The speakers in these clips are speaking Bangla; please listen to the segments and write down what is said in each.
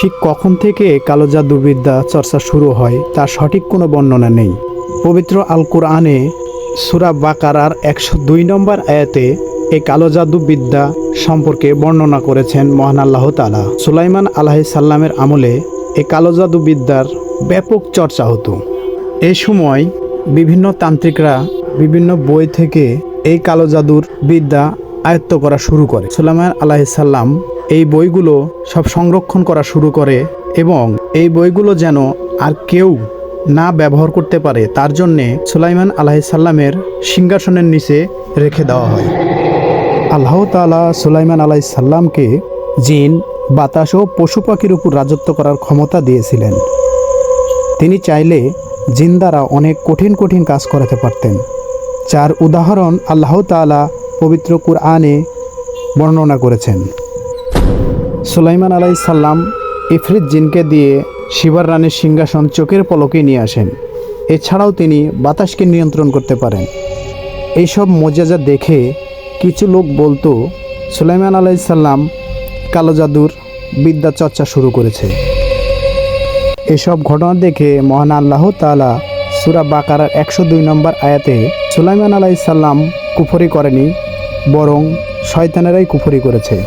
ঠিক কখন থেকে কালো জাদুবিদ্যা চর্চা শুরু হয়, তার সঠিক কোনো বর্ণনা নেই। পবিত্র আল কোরআনে সুরা বাকারার একশো দুই নম্বর আয়াতে এই কালো জাদুবিদ্যা সম্পর্কে বর্ণনা করেছেন মহান আল্লাহ তালা সুলাইমান আলাহি সাল্লামের আমলে এই কালো জাদুবিদ্যার ব্যাপক চর্চা হতো। এই সময় বিভিন্ন তান্ত্রিকরা বিভিন্ন বই থেকে এই কালো জাদুর বিদ্যা আয়ত্ত করা শুরু করে। সুলাইমান আলাহিসাল্লাম এই বইগুলো সব সংরক্ষণ করা শুরু করে এবং এই বইগুলো যেন আর কেউ না ব্যবহার করতে পারে, তার জন্যে সুলাইমান আলাহিসাল্লামের সিংহাসনের নিচে রেখে দেওয়া হয়। আল্লাহ তালা সুলাইমান আলাইসাল্লামকে জিন, বাতাস ও পশু পাখির উপর রাজত্ব করার ক্ষমতা দিয়েছিলেন। তিনি চাইলে জিন দ্বারা অনেক কঠিন কঠিন কাজ করাতে পারতেন। যার উদাহরণ আল্লাহ তাআলা পবিত্র কুরআনে বর্ণনা করেছেন। সুলাইমান আলাই সাল্লাম ইফরিত জিনকে দিয়ে শিবার রানের সিংহাসন চোখের পলকে নিয়ে আসেন। এছাড়াও তিনি বাতাসকে নিয়ন্ত্রণ করতে পারেন। এইসব মজাজা দেখে কিছু লোক বলতো, সুলাইমান আলাই সাল্লাম কালো জাদুর বিদ্যা চর্চা শুরু করেছে। এসব ঘটনা দেখে মহান আল্লাহ তাআলা সুরা বাকারার একশো দুই নম্বর আয়াতে সুলাইমান আলাই সাল্লাম কুফরি করেনি বরং শয়তানেরাই কুফরি করেছে।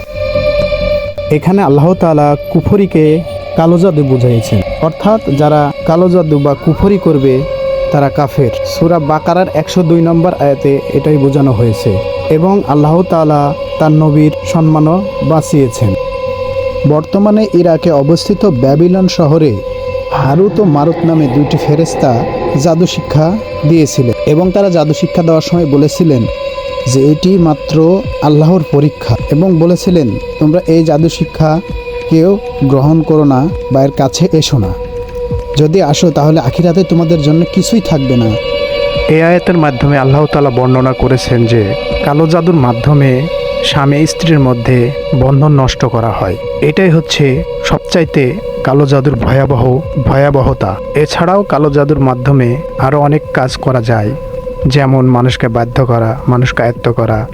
এখানে আল্লাহ তাআলা কুফরিকে কালো জাদু বুঝাইছেন। অর্থাৎ যারা কালো জাদু বা কুফরি করবে, তারা কাফের। সুরা বাকারার একশো দুই নম্বর আয়াতে এটাই বোঝানো হয়েছে। এবং আল্লাহ তাআলা তার নবীর সম্মানও বাঁচিয়েছেন। বর্তমানে ইরাকে অবস্থিত ব্যাবিলন শহরে হারুত ও মারুত নামে দুইটি ফেরেস্তা জাদু শিক্ষা দিয়েছিলেন। এবং তারা জাদু শিক্ষা দেওয়ার সময় বলেছিলেন যে এটি মাত্র আল্লাহর পরীক্ষা এবং বলেছিলেন, তোমরা এই জাদু শিক্ষা কেউ গ্রহণ করো না বা এর কাছে এসো না। যদি আসো, তাহলে আখিরাতে তোমাদের জন্য কিছুই থাকবে না। এই আয়াতের মাধ্যমে আল্লাহ তালা বর্ণনা করেছেন যে, কালো জাদুর মাধ্যমে স্বামী স্ত্রীর মধ্যে বন্ধন নষ্ট করা হয়। এটাই হচ্ছে সবচাইতে কালো জাদুর ভয়াবহ ভয়াবহতা। এছাড়াও কালো জাদুর মাধ্যমে আরও অনেক কাজ করা যায়। যেমন মানুষকে বাধ্য করা, মানুষকে আয়ত্ত করা,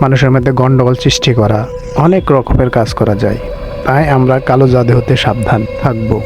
মানুষের মধ্যে গণ্ডগোল সৃষ্টি করা, অনেক রকমের কাজ করা যায়। তাই আমরা কালো জাদু হতে সাবধান থাকব।